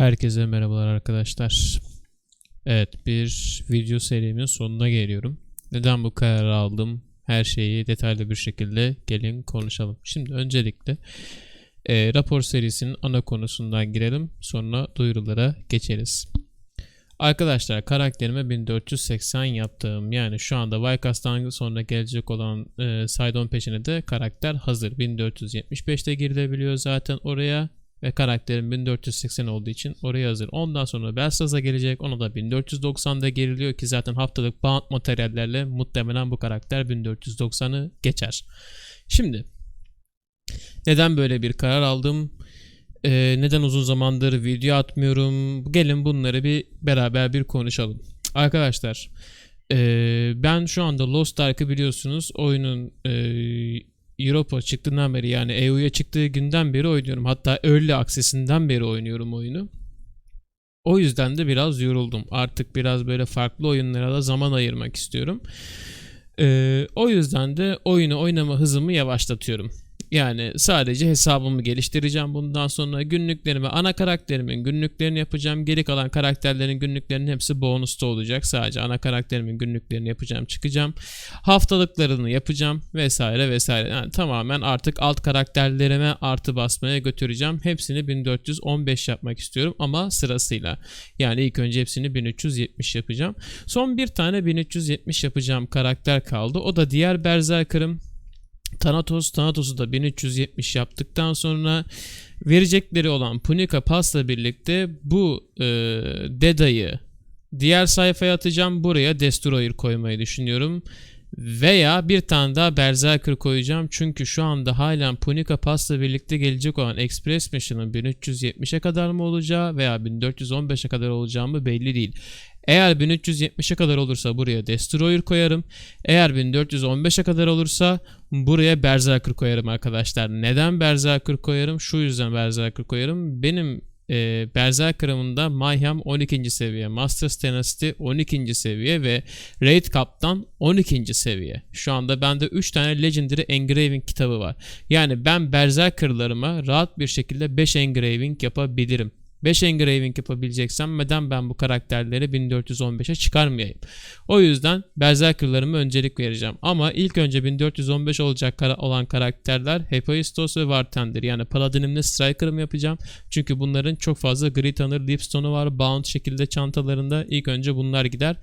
Herkese merhabalar arkadaşlar. Evet bir video serimin sonuna geliyorum. Neden bu kararı aldım? Her şeyi detaylı bir şekilde gelin konuşalım. Şimdi öncelikle e, rapor serisinin ana konusundan girelim. Sonra duyurulara geçeriz. Arkadaşlar karakterime 1480 yaptığım yani şu anda Vaycast'tan sonra gelecek olan e, Sidon peşine de karakter hazır. 1475'te girilebiliyor zaten oraya ve karakterim 1480 olduğu için oraya hazır. Ondan sonra Belsaz'a gelecek. Ona da 1490'da geriliyor ki zaten haftalık bound materyallerle muhtemelen bu karakter 1490'ı geçer. Şimdi neden böyle bir karar aldım? Ee, neden uzun zamandır video atmıyorum? Gelin bunları bir beraber bir konuşalım. Arkadaşlar ee, ben şu anda Lost Ark'ı biliyorsunuz oyunun ee, Europa çıktığından beri yani EU'ya çıktığı günden beri oynuyorum. Hatta Early Access'inden beri oynuyorum oyunu. O yüzden de biraz yoruldum. Artık biraz böyle farklı oyunlara da zaman ayırmak istiyorum. Ee, o yüzden de oyunu oynama hızımı yavaşlatıyorum. Yani sadece hesabımı geliştireceğim bundan sonra günlüklerimi, ana karakterimin günlüklerini yapacağım. Geri kalan karakterlerin günlüklerinin hepsi bonusta olacak. Sadece ana karakterimin günlüklerini yapacağım, çıkacağım. Haftalıklarını yapacağım vesaire vesaire. Yani tamamen artık alt karakterlerime artı basmaya götüreceğim. Hepsini 1415 yapmak istiyorum ama sırasıyla. Yani ilk önce hepsini 1370 yapacağım. Son bir tane 1370 yapacağım karakter kaldı. O da diğer Berserker'ım. Thanatos, Thanatos'u da 1370 yaptıktan sonra verecekleri olan Punika Pass'la birlikte bu e, Deda'yı diğer sayfaya atacağım. Buraya Destroyer koymayı düşünüyorum. Veya bir tane daha Berserker koyacağım. Çünkü şu anda halen Punika Pass'la birlikte gelecek olan Express Mission'ın 1370'e kadar mı olacağı veya 1415'e kadar olacağı mı belli değil. Eğer 1370'e kadar olursa buraya Destroyer koyarım. Eğer 1415'e kadar olursa buraya Berserker koyarım arkadaşlar. Neden Berserker koyarım? Şu yüzden Berserker koyarım. Benim e, Berserker'ımın da Mayhem 12. seviye, Master's Tenacity 12. seviye ve Raid Cup'tan 12. seviye. Şu anda bende 3 tane Legendary Engraving kitabı var. Yani ben Berserker'larıma rahat bir şekilde 5 Engraving yapabilirim. 5 engraving yapabileceksem neden ben bu karakterleri 1415'e çıkarmayayım? O yüzden Berserker'larıma öncelik vereceğim. Ama ilk önce 1415 olacak kara olan karakterler Hephaistos ve Vartender. Yani Paladinimle Striker'ım yapacağım. Çünkü bunların çok fazla Grit Honor, Lipstone'u var. Bound şekilde çantalarında. ilk önce bunlar gider.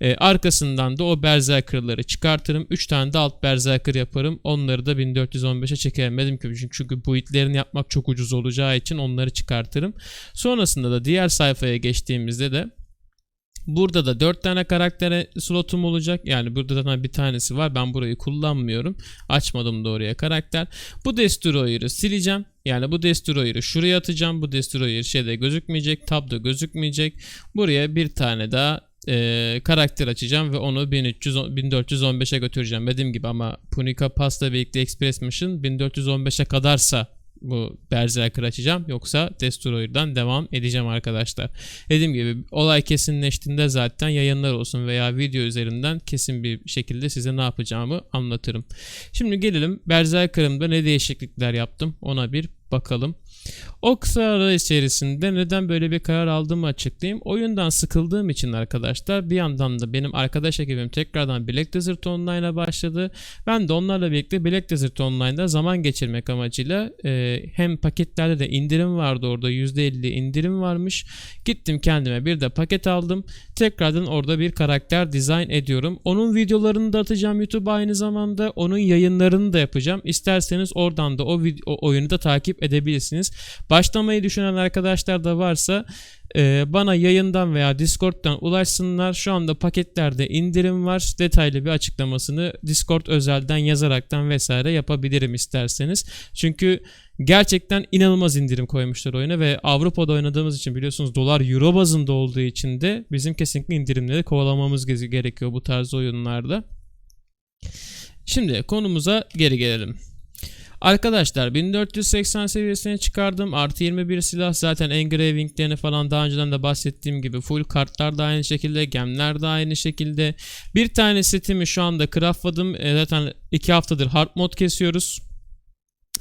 E, arkasından da o Berserker'ları çıkartırım. 3 tane de alt Berserker yaparım. Onları da 1415'e çekemedim ki çünkü, çünkü bu itlerini yapmak çok ucuz olacağı için onları çıkartırım. Sonrasında da diğer sayfaya geçtiğimizde de Burada da 4 tane karaktere slotum olacak. Yani burada da bir tanesi var. Ben burayı kullanmıyorum. Açmadım da oraya karakter. Bu Destroyer'ı sileceğim. Yani bu Destroyer'ı şuraya atacağım. Bu Destroyer şeyde gözükmeyecek. Tabda gözükmeyecek. Buraya bir tane daha e, karakter açacağım ve onu 1300 1415'e götüreceğim. Dediğim gibi ama Punika Pass'la birlikte Express Mission 1415'e kadarsa bu Berserker açacağım. Yoksa Destroyer'dan devam edeceğim arkadaşlar. Dediğim gibi olay kesinleştiğinde zaten yayınlar olsun veya video üzerinden kesin bir şekilde size ne yapacağımı anlatırım. Şimdi gelelim Berserker'ımda ne değişiklikler yaptım ona bir bakalım. O kısa ara içerisinde neden böyle bir karar aldığımı açıklayayım. Oyundan sıkıldığım için arkadaşlar bir yandan da benim arkadaş ekibim tekrardan Black Desert Online'a başladı. Ben de onlarla birlikte Black Desert Online'da zaman geçirmek amacıyla e, hem paketlerde de indirim vardı orada %50 indirim varmış. Gittim kendime bir de paket aldım. Tekrardan orada bir karakter dizayn ediyorum. Onun videolarını da atacağım YouTube aynı zamanda. Onun yayınlarını da yapacağım. İsterseniz oradan da o, video, o oyunu da takip edebilirsiniz. Başlamayı düşünen arkadaşlar da varsa e, bana yayından veya Discord'dan ulaşsınlar. Şu anda paketlerde indirim var. Detaylı bir açıklamasını Discord özelden yazaraktan vesaire yapabilirim isterseniz. Çünkü gerçekten inanılmaz indirim koymuşlar oyuna ve Avrupa'da oynadığımız için biliyorsunuz dolar euro bazında olduğu için de bizim kesinlikle indirimleri kovalamamız gerekiyor bu tarz oyunlarda. Şimdi konumuza geri gelelim. Arkadaşlar 1480 seviyesine çıkardım. Artı 21 silah zaten engravinglerini falan daha önceden de bahsettiğim gibi full kartlar da aynı şekilde. Gemler de aynı şekilde. Bir tane setimi şu anda craftladım. E, zaten 2 haftadır hard mod kesiyoruz.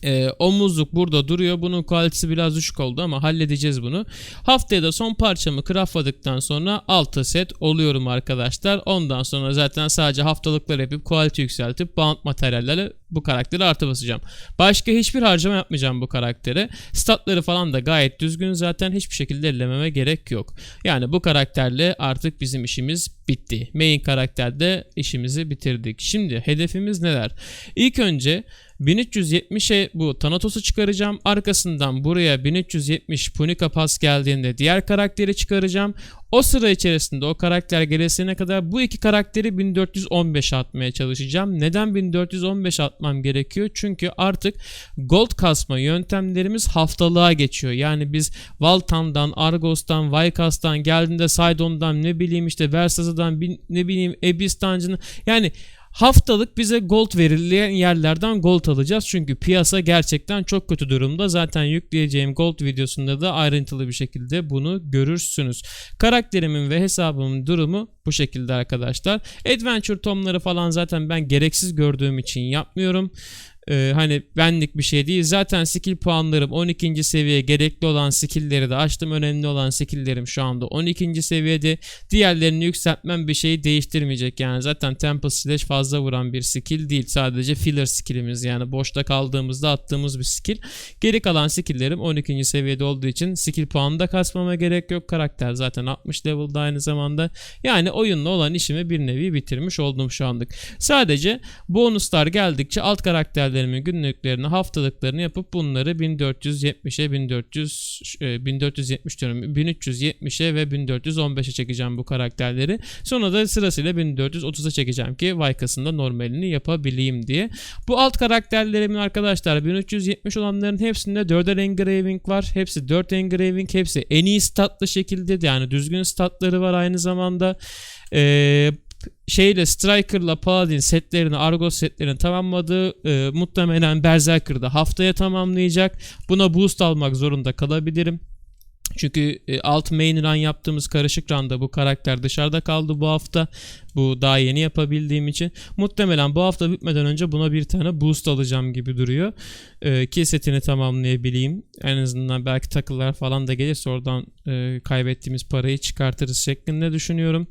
Ee, omuzluk burada duruyor. Bunun kalitesi biraz düşük oldu ama halledeceğiz bunu. Haftaya da son parçamı craftladıktan sonra 6 set oluyorum arkadaşlar. Ondan sonra zaten sadece haftalıklar yapıp quality yükseltip bound materyallerle bu karakteri artı basacağım. Başka hiçbir harcama yapmayacağım bu karaktere. Statları falan da gayet düzgün zaten hiçbir şekilde ellememe gerek yok. Yani bu karakterle artık bizim işimiz bitti. Main karakterde işimizi bitirdik. Şimdi hedefimiz neler? İlk önce 1370'e bu Thanatos'u çıkaracağım. Arkasından buraya 1370 Punika Pass geldiğinde diğer karakteri çıkaracağım. O sıra içerisinde o karakter gelesine kadar bu iki karakteri 1415 atmaya çalışacağım. Neden 1415 atmam gerekiyor? Çünkü artık gold kasma yöntemlerimiz haftalığa geçiyor. Yani biz Valtan'dan, Argos'tan, Vaykas'tan geldiğinde Sidon'dan ne bileyim işte Versaz'dan ne bileyim Abyss'tan yani Haftalık bize gold verilen yerlerden gold alacağız. Çünkü piyasa gerçekten çok kötü durumda. Zaten yükleyeceğim gold videosunda da ayrıntılı bir şekilde bunu görürsünüz. Karakterimin ve hesabımın durumu bu şekilde arkadaşlar. Adventure tomları falan zaten ben gereksiz gördüğüm için yapmıyorum. Ee, hani benlik bir şey değil. Zaten skill puanlarım 12. seviye gerekli olan skillleri de açtım. Önemli olan skilllerim şu anda 12. seviyede. Diğerlerini yükseltmem bir şeyi değiştirmeyecek. Yani zaten Temple Slash fazla vuran bir skill değil. Sadece filler skillimiz yani boşta kaldığımızda attığımız bir skill. Geri kalan skilllerim 12. seviyede olduğu için skill puanı da kasmama gerek yok. Karakter zaten 60 level'da aynı zamanda. Yani oyunla olan işimi bir nevi bitirmiş oldum şu anlık. Sadece bonuslar geldikçe alt karakterler günlüklerimin günlüklerini, haftalıklarını yapıp bunları 1470'e, 1400 e, 1470 diyorum 1370'e ve 1415'e çekeceğim bu karakterleri. Sonra da sırasıyla 1430'a çekeceğim ki Vaykas'ın da normalini yapabileyim diye. Bu alt karakterlerimin arkadaşlar 1370 olanların hepsinde 4'er engraving var. Hepsi 4 engraving. Hepsi en iyi statlı şekilde yani düzgün statları var aynı zamanda. Ee, şeyle Striker'la Paladin setlerini, Argos setlerini tamamladı. E, muhtemelen Berserker'da haftaya tamamlayacak. Buna boost almak zorunda kalabilirim. Çünkü e, alt main run yaptığımız karışık run'da bu karakter dışarıda kaldı bu hafta. Bu daha yeni yapabildiğim için. Muhtemelen bu hafta bitmeden önce buna bir tane boost alacağım gibi duruyor. Ee, ki setini tamamlayabileyim. En azından belki takılar falan da gelirse oradan e, kaybettiğimiz parayı çıkartırız şeklinde düşünüyorum.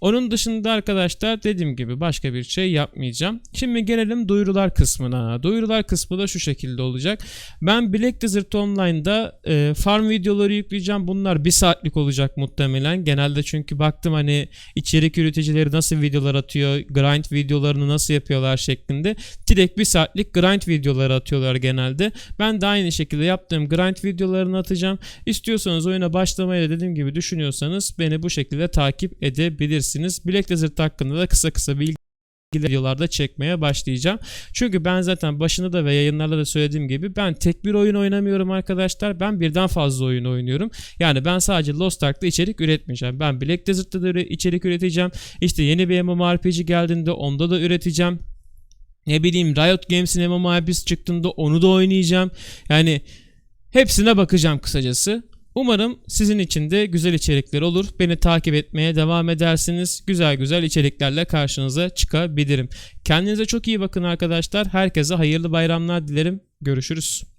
Onun dışında arkadaşlar dediğim gibi başka bir şey yapmayacağım. Şimdi gelelim duyurular kısmına. Duyurular kısmı da şu şekilde olacak. Ben Black Desert Online'da e, farm videoları yükleyeceğim. Bunlar bir saatlik olacak muhtemelen. Genelde çünkü baktım hani içerik üreticileri nasıl videolar atıyor, grind videolarını nasıl yapıyorlar şeklinde direkt bir saatlik grind videoları atıyorlar genelde. Ben de aynı şekilde yaptığım grind videolarını atacağım. İstiyorsanız oyuna başlamayı dediğim gibi düşünüyorsanız beni bu şekilde takip edebilirsiniz. Black Desert hakkında da kısa kısa bilgi videolarda çekmeye başlayacağım. Çünkü ben zaten başında da ve yayınlarda da söylediğim gibi ben tek bir oyun oynamıyorum arkadaşlar. Ben birden fazla oyun oynuyorum. Yani ben sadece Lost Ark'ta içerik üretmeyeceğim. Ben Black Desert'ta da içerik üreteceğim. İşte yeni bir MMORPG geldiğinde onda da üreteceğim. Ne bileyim Riot Games'in MMORPG çıktığında onu da oynayacağım. Yani hepsine bakacağım kısacası. Umarım sizin için de güzel içerikler olur. Beni takip etmeye devam edersiniz. Güzel güzel içeriklerle karşınıza çıkabilirim. Kendinize çok iyi bakın arkadaşlar. Herkese hayırlı bayramlar dilerim. Görüşürüz.